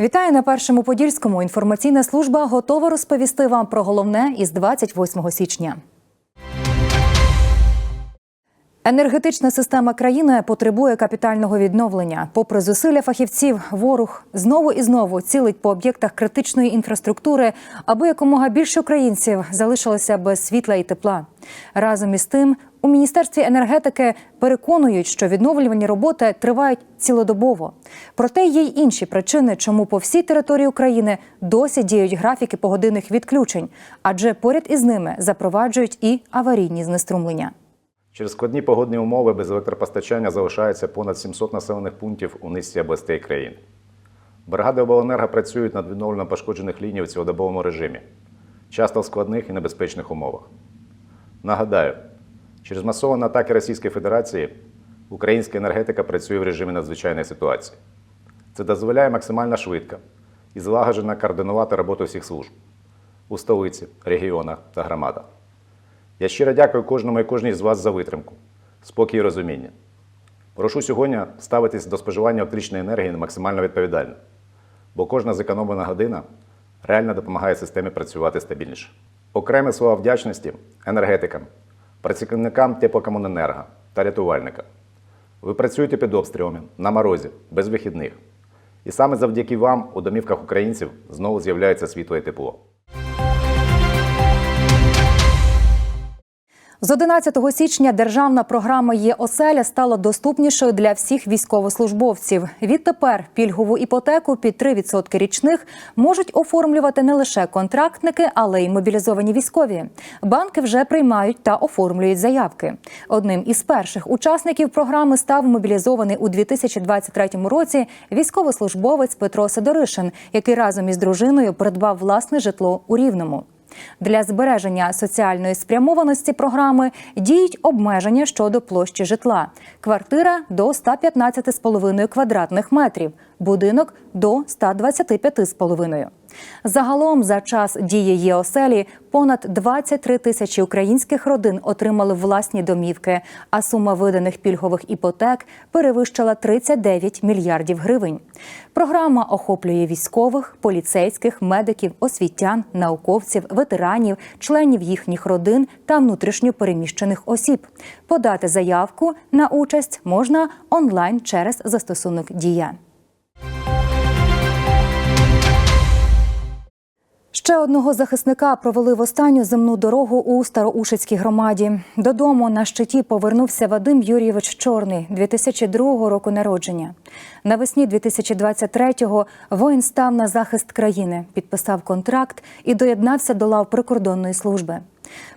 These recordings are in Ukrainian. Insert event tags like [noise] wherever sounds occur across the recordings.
Вітаю на першому подільському. Інформаційна служба готова розповісти вам про головне із 28 січня. Енергетична система країни потребує капітального відновлення. Попри зусилля фахівців, ворог знову і знову цілить по об'єктах критичної інфраструктури, аби якомога більше українців залишилося без світла і тепла. Разом із тим, у міністерстві енергетики переконують, що відновлювані роботи тривають цілодобово. Проте є й інші причини, чому по всій території України досі діють графіки погодинних відключень, адже поряд із ними запроваджують і аварійні знеструмлення. Через складні погодні умови без електропостачання залишається понад 700 населених пунктів у низці областей країни. Бригади обленерго працюють над відновленням пошкоджених ліній у цілодобовому режимі, часто в складних і небезпечних умовах. Нагадаю, через масовані атаки Російської Федерації українська енергетика працює в режимі надзвичайної ситуації. Це дозволяє максимально швидко і злагоджено координувати роботу всіх служб у столиці, регіонах та громадах. Я щиро дякую кожному і кожній з вас за витримку, спокій і розуміння. Прошу сьогодні ставитись до споживання електричної енергії максимально відповідально, бо кожна зекономлена година реально допомагає системі працювати стабільніше. Окреме слова вдячності енергетикам, працівникам теплокомуненерго та рятувальникам. Ви працюєте під обстрілами на морозі, без вихідних. І саме завдяки вам у домівках українців знову з'являється світло і тепло. З 11 січня державна програма «Є оселя» стала доступнішою для всіх військовослужбовців. Відтепер пільгову іпотеку під 3% річних можуть оформлювати не лише контрактники, але й мобілізовані військові. Банки вже приймають та оформлюють заявки. Одним із перших учасників програми став мобілізований у 2023 році військовослужбовець Петро Сидоришин, який разом із дружиною придбав власне житло у Рівному. Для збереження соціальної спрямованості програми діють обмеження щодо площі житла. Квартира до 115,5 квадратних метрів, будинок до 125,5. Загалом за час дії ЄОСЕЛі понад 23 тисячі українських родин отримали власні домівки, а сума виданих пільгових іпотек перевищила 39 мільярдів гривень. Програма охоплює військових, поліцейських, медиків, освітян, науковців, ветеранів, членів їхніх родин та внутрішньо переміщених осіб. Подати заявку на участь можна онлайн через застосунок Дія. Ще одного захисника провели в останню земну дорогу у Староушицькій громаді. Додому на щиті повернувся Вадим Юрійович Чорний, 2002 року народження. Навесні 2023-го воїн став на захист країни, підписав контракт і доєднався до лав прикордонної служби.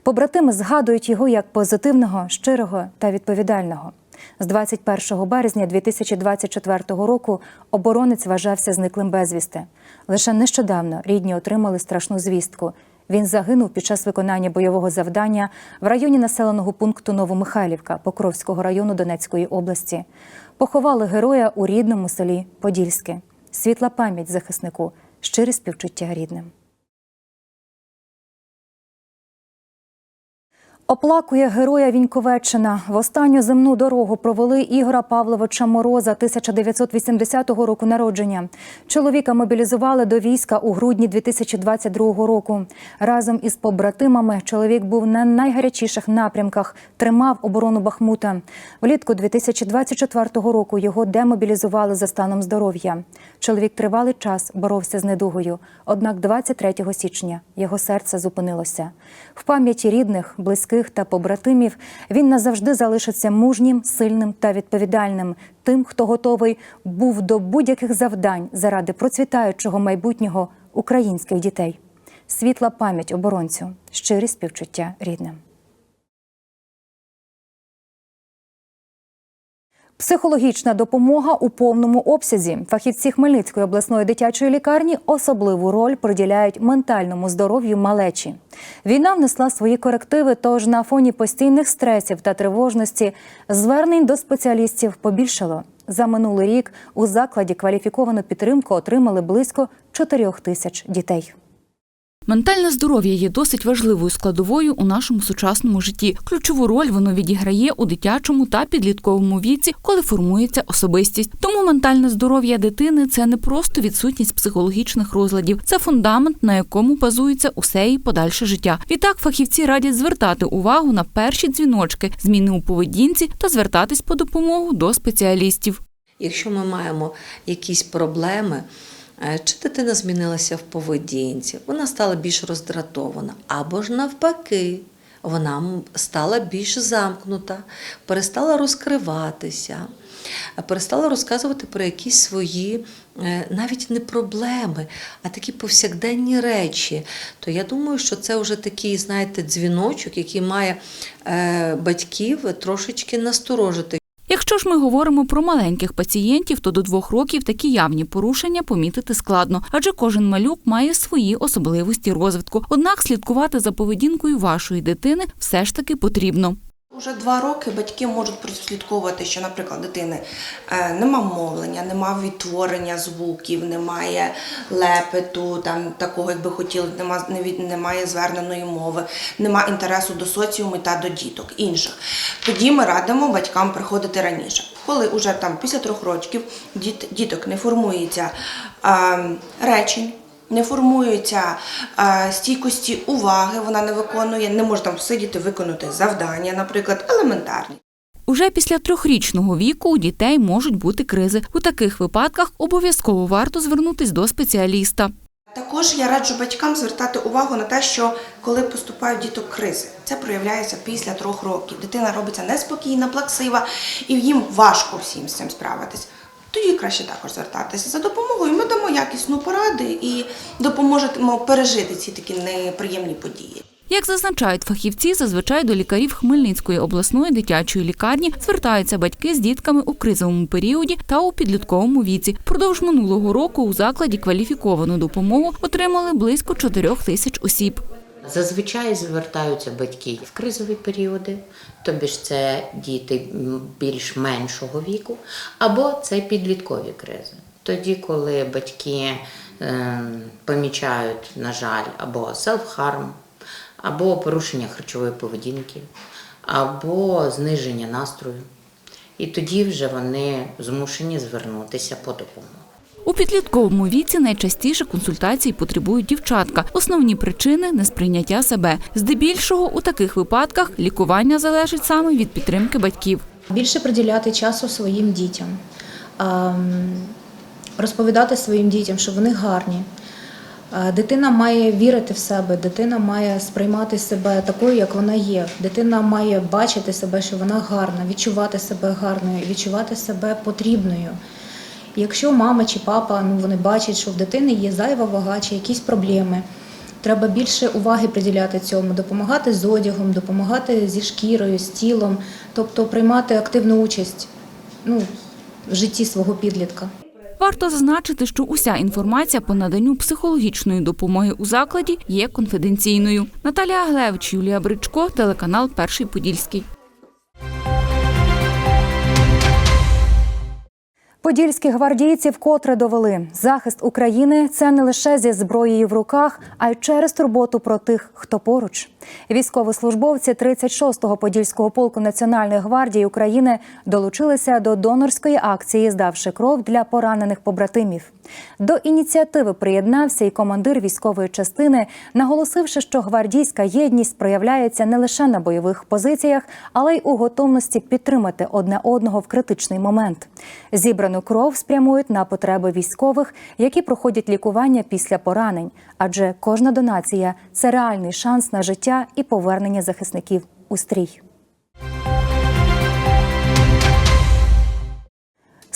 Побратими згадують його як позитивного, щирого та відповідального. З 21 березня 2024 року оборонець вважався зниклим безвісти. Лише нещодавно рідні отримали страшну звістку. Він загинув під час виконання бойового завдання в районі населеного пункту Новомихайлівка Покровського району Донецької області. Поховали героя у рідному селі Подільське. Світла пам'ять захиснику, щире співчуття рідним. Оплакує героя Віньковеччина. В останню земну дорогу провели Ігора Павловича Мороза 1980 року народження. Чоловіка мобілізували до війська у грудні 2022 року. Разом із побратимами чоловік був на найгарячіших напрямках, тримав оборону Бахмута. Влітку 2024 року його демобілізували за станом здоров'я. Чоловік тривалий час боровся з недугою. Однак 23 січня його серце зупинилося. В пам'яті рідних, близьких та побратимів він назавжди залишиться мужнім, сильним та відповідальним, тим, хто готовий був до будь-яких завдань заради процвітаючого майбутнього українських дітей. Світла пам'ять оборонцю, щирі співчуття рідним. Психологічна допомога у повному обсязі. Фахівці Хмельницької обласної дитячої лікарні особливу роль приділяють ментальному здоров'ю малечі. Війна внесла свої корективи, тож на фоні постійних стресів та тривожності звернень до спеціалістів побільшало. За минулий рік у закладі кваліфіковану підтримку отримали близько 4 тисяч дітей. Ментальне здоров'я є досить важливою складовою у нашому сучасному житті. Ключову роль воно відіграє у дитячому та підлітковому віці, коли формується особистість. Тому ментальне здоров'я дитини це не просто відсутність психологічних розладів, це фундамент, на якому базується усе її подальше життя. Відтак фахівці радять звертати увагу на перші дзвіночки, зміни у поведінці та звертатись по допомогу до спеціалістів. Якщо ми маємо якісь проблеми, чи дитина змінилася в поведінці, вона стала більш роздратована, або ж навпаки, вона стала більш замкнута, перестала розкриватися, е, перестала розказувати про якісь свої е, навіть не проблеми, а такі повсякденні речі, то я думаю, що це вже такий, знаєте, дзвіночок, який має е, батьків трошечки насторожити. Якщо ж ми говоримо про маленьких пацієнтів, то до двох років такі явні порушення помітити складно, адже кожен малюк має свої особливості розвитку. Однак слідкувати за поведінкою вашої дитини все ж таки потрібно. Уже два роки батьки можуть прослідковувати, що, наприклад, дитини е, нема мовлення, нема відтворення звуків, немає лепету, там такого, як би хотіли, нема, не від- немає зверненої мови, нема інтересу до соціуму та до діток інших. Тоді ми радимо батькам приходити раніше. Коли вже там після трьох років діт, діток не формується е, речень. Не формуються е, стійкості уваги, вона не виконує, не може там сидіти, виконати завдання, наприклад, елементарні. Уже після трьохрічного віку у дітей можуть бути кризи. У таких випадках обов'язково варто звернутись до спеціаліста. Також я раджу батькам звертати увагу на те, що коли поступають діток кризи, це проявляється після трьох років. Дитина робиться неспокійна, плаксива, і їм важко всім з цим справитись. Тоді краще також звертатися за допомогою. Ми дамо якісну поради і допоможемо пережити ці такі неприємні події. Як зазначають фахівці, зазвичай до лікарів Хмельницької обласної дитячої лікарні звертаються батьки з дітками у кризовому періоді та у підлітковому віці. Впродовж минулого року у закладі кваліфіковану допомогу отримали близько 4 тисяч осіб. Зазвичай звертаються батьки в кризові періоди, тобі ж це діти більш меншого віку, або це підліткові кризи. Тоді, коли батьки е, помічають, на жаль, або селф-харм, або порушення харчової поведінки, або зниження настрою. І тоді вже вони змушені звернутися по допомогу. У підлітковому віці найчастіше консультацій потребують дівчатка. Основні причини несприйняття себе. Здебільшого у таких випадках лікування залежить саме від підтримки батьків. Більше приділяти часу своїм дітям, розповідати своїм дітям, що вони гарні. Дитина має вірити в себе, дитина має сприймати себе такою, як вона є. Дитина має бачити себе, що вона гарна, відчувати себе гарною, відчувати себе потрібною. Якщо мама чи папа ну, вони бачать, що в дитини є зайва вага чи якісь проблеми, треба більше уваги приділяти цьому, допомагати з одягом, допомагати зі шкірою, з тілом, тобто приймати активну участь ну, в житті свого підлітка. Варто зазначити, що уся інформація по наданню психологічної допомоги у закладі є конфіденційною. Наталія Глевич, Юлія Бричко, телеканал Перший Подільський. Подільські гвардійці вкотре довели захист України це не лише зі зброєю в руках, а й через турботу про тих, хто поруч. Військовослужбовці 36-го подільського полку Національної гвардії України долучилися до донорської акції, здавши кров для поранених побратимів. До ініціативи приєднався і командир військової частини, наголосивши, що гвардійська єдність проявляється не лише на бойових позиціях, але й у готовності підтримати одне одного в критичний момент. Зібрану кров спрямують на потреби військових, які проходять лікування після поранень, адже кожна донація це реальний шанс на життя і повернення захисників у стрій.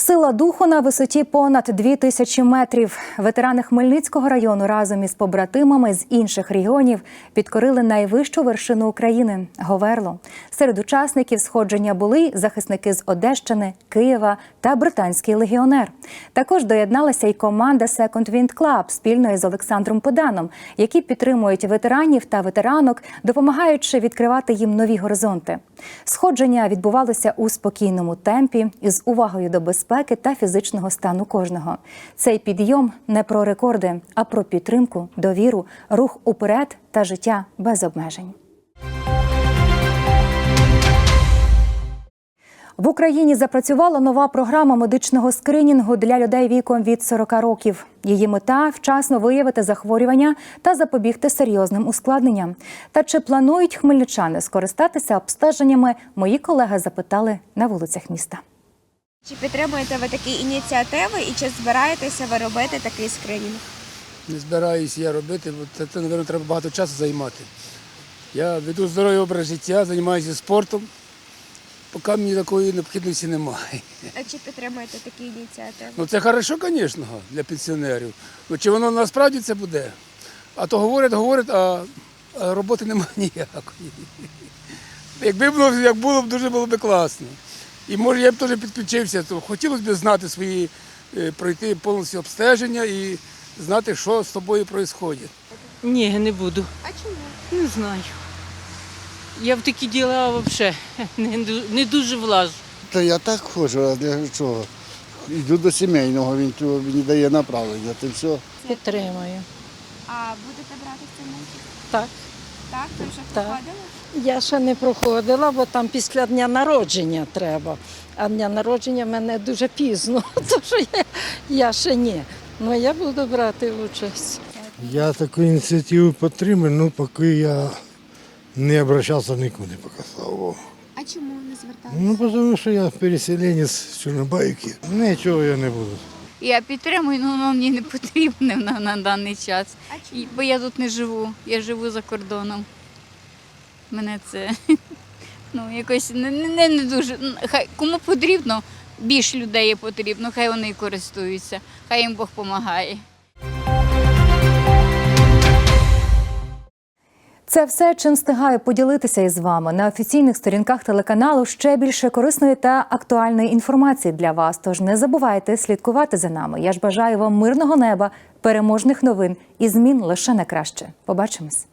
Сила духу на висоті понад дві тисячі метрів. Ветерани Хмельницького району разом із побратимами з інших регіонів підкорили найвищу вершину України Говерло. Серед учасників сходження були захисники з Одещини, Києва та британський легіонер. Також доєдналася й команда Second Wind Club спільно із Олександром Поданом, які підтримують ветеранів та ветеранок, допомагаючи відкривати їм нові горизонти. Сходження відбувалося у спокійному темпі із увагою до безпеки безпеки та фізичного стану кожного. Цей підйом не про рекорди, а про підтримку, довіру, рух уперед та життя без обмежень. В Україні запрацювала нова програма медичного скринінгу для людей віком від 40 років. Її мета вчасно виявити захворювання та запобігти серйозним ускладненням. Та чи планують хмельничани скористатися обстеженнями? Мої колеги запитали на вулицях міста. Чи підтримуєте ви такі ініціативи і чи збираєтеся ви робити такий скринінг? Не збираюся я робити, бо це, це мабуть, треба багато часу займати. Я веду здоровий образ життя, займаюся спортом, поки мені такої необхідності немає. А чи підтримуєте такі ініціативи? Ну це хорошо, звісно, для пенсіонерів. Ну чи воно насправді це буде? А то говорять, говорять, а, а роботи немає [laughs] ніякої. Якби було, як було б, дуже було б класно. І може я б теж підключився, то хотілося б знати свої, е, пройти повністю обстеження і знати, що з тобою відбувається. Ні, не буду. А чому? Не знаю. Я в такі діла взагалі не, не дуже влажу. Та я так ходжу, а для чого? Йду до сімейного, він мені дає направлення, то все. Підтримую. А будете брати в цьому? Так. Так, ви вже Так. проходили? Я ще не проходила, бо там після дня народження треба. А дня народження в мене дуже пізно, [laughs] тож я, я ще ні. Ну я буду брати участь. Я таку ініціативу підтримую, ну поки я не обращався нікуди, поки слава Богу. А чому не зверталися? Ну, тому що я переселенець з Чорнобайки. Нічого я не буду. Я підтримую, але воно мені не потрібне на, на даний час. А чому? Бо я тут не живу, я живу за кордоном. Мене це [laughs] ну, якось не, не, не дуже. Хай кому потрібно, більше людей потрібно, хай вони і користуються, хай їм Бог допомагає. Це все, чим встигаю поділитися із вами на офіційних сторінках телеканалу. Ще більше корисної та актуальної інформації для вас. Тож не забувайте слідкувати за нами. Я ж бажаю вам мирного неба, переможних новин і змін лише на краще. Побачимось.